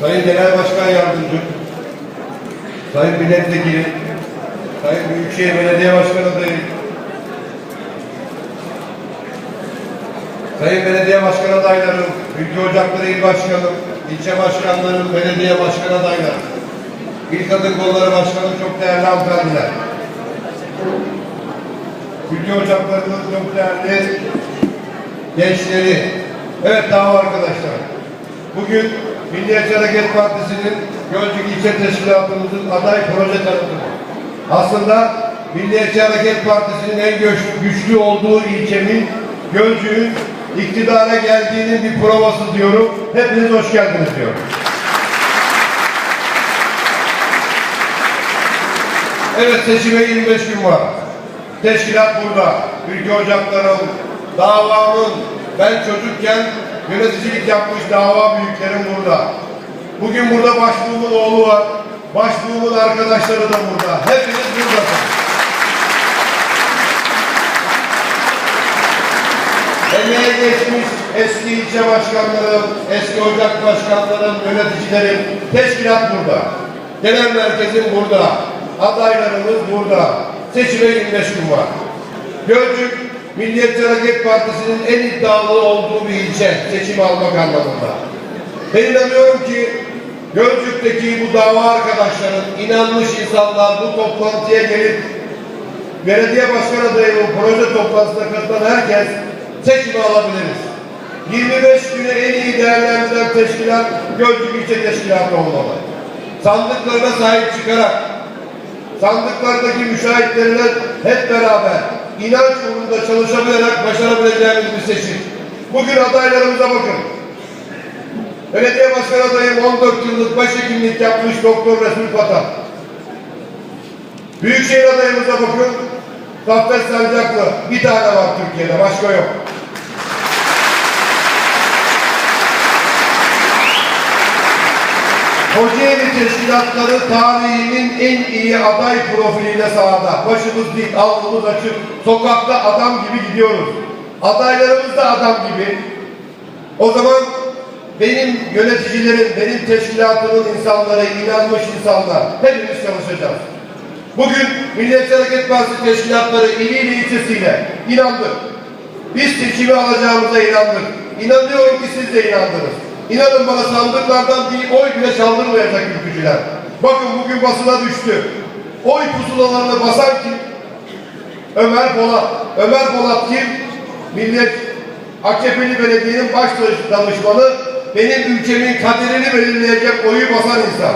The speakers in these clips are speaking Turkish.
Sayın Genel Başkan Yardımcım, Sayın Milletvekili, Sayın Büyükşehir Belediye Başkanı adayı, Sayın Belediye Başkan adayları, Ülke Ocakları İl Başkanı, ilçe başkanları, belediye başkan adayları, İl Kadın Kolları Başkanı çok değerli hanımefendiler. Ülke Ocakları'nın çok değerli gençleri. Evet dava arkadaşlar. Bugün Milliyetçi Hareket Partisi'nin Gölcük İlçe Teşkilatımızın aday proje tanıtımı. Aslında Milliyetçi Hareket Partisi'nin en güçlü, olduğu ilçemin Gölcük'ün iktidara geldiğinin bir provası diyorum. Hepiniz hoş geldiniz diyorum. Evet seçime 25 gün var. Teşkilat burada. Ülke ocaklarım, davamın, ben çocukken yöneticilik yapmış dava büyüklerim burada. Bugün burada başbuğumun oğlu var. Başbuğumun arkadaşları da burada. Hepiniz buradasınız. Emeğe geçmiş eski ilçe başkanlarım, eski ocak başkanlarım, yöneticilerim, teşkilat burada. Genel merkezim burada. Adaylarımız burada. Seçime 25 gün var. Gölcük, Milliyetçi Hareket Partisi'nin en iddialı olduğu bir ilçe seçim almak anlamında. Ben inanıyorum ki Gölcük'teki bu dava arkadaşların, inanmış insanlar bu toplantıya gelip belediye başkan adayı bu proje toplantısına katılan herkes seçimi alabiliriz. 25 güne en iyi değerlendiren teşkilat Gölcük İlçe Teşkilatı olmalı. Sandıklarına sahip çıkarak sandıklardaki müşahitlerine hep beraber inanç uğrunda çalışabilerek başarabileceğimiz bir seçim. Bugün adaylarımıza bakın. Belediye başkan adayım 14 yıllık başhekimlik yapmış Doktor Resul Patan. Büyükşehir adayımıza bakın. Zafer Sancaklı. Bir tane var Türkiye'de. Başka yok. Kocaeli teşkilatları tarihinin en iyi aday profiliyle sahada. Başımız dik, alnımız açık. Sokakta adam gibi gidiyoruz. Adaylarımız da adam gibi. O zaman benim yöneticilerim, benim teşkilatımın insanları, inanmış insanlar hepimiz çalışacağız. Bugün Milliyetçi Hareket Partisi teşkilatları iliyle ilçesiyle inandık. Biz seçimi alacağımıza inandık. İnanıyorum ki siz de inandınız. İnanın bana sandıklardan bir oy bile çaldırmayacak ülkücüler. Bakın bugün basına düştü. Oy pusulalarını basan kim? Ömer Polat. Ömer Polat kim? Millet AKP'li belediyenin baş danışmanı benim ülkemin kaderini belirleyecek oyu basan insan.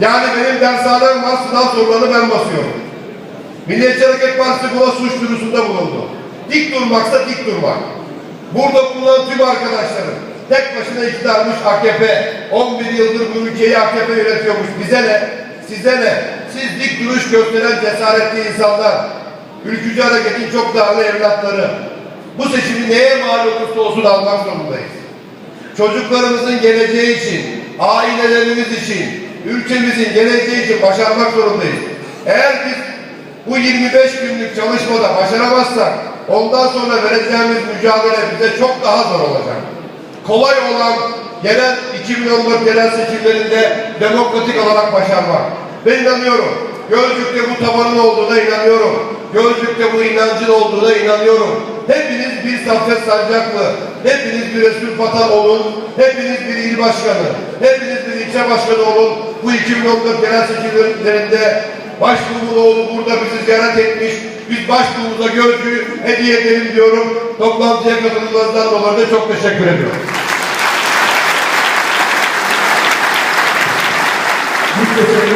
Yani benim dershanem var, sınav sorularını ben basıyorum. Milliyetçi Hareket Partisi buna suç duyurusunda bulundu. Dik durmaksa dik durmak. Burada bulunan tüm arkadaşlarım tek başına iktidarmış AKP. 11 yıldır bu ülkeyi AKP yönetiyormuş. Bize ne? Size ne? Siz dik duruş gösteren cesaretli insanlar. Ülkücü hareketin çok değerli evlatları. Bu seçimi neye mal olursa olsun almak zorundayız. Çocuklarımızın geleceği için, ailelerimiz için, ülkemizin geleceği için başarmak zorundayız. Eğer biz bu 25 günlük çalışmada başaramazsak ondan sonra vereceğimiz mücadele bize çok daha zor olacak. Kolay olan gelen 2014 genel seçimlerinde demokratik olarak başarmak. Ben inanıyorum. Gölcük'te bu tabanın olduğuna inanıyorum. Gölcük'te bu inancın olduğuna inanıyorum. Hepiniz bir Saffet Sancaklı, hepiniz bir Resul Patan olun, hepiniz bir il başkanı, hepiniz bir ilçe başkanı olun. Bu 2014 genel seçimlerinde başbuğumun oğlu burada bizi ziyaret etmiş. Biz başbuğumuza Gölcük'ü hediye edelim diyorum. Toplantıya katılımlarından dolayı da çok teşekkür ediyorum. Thank you.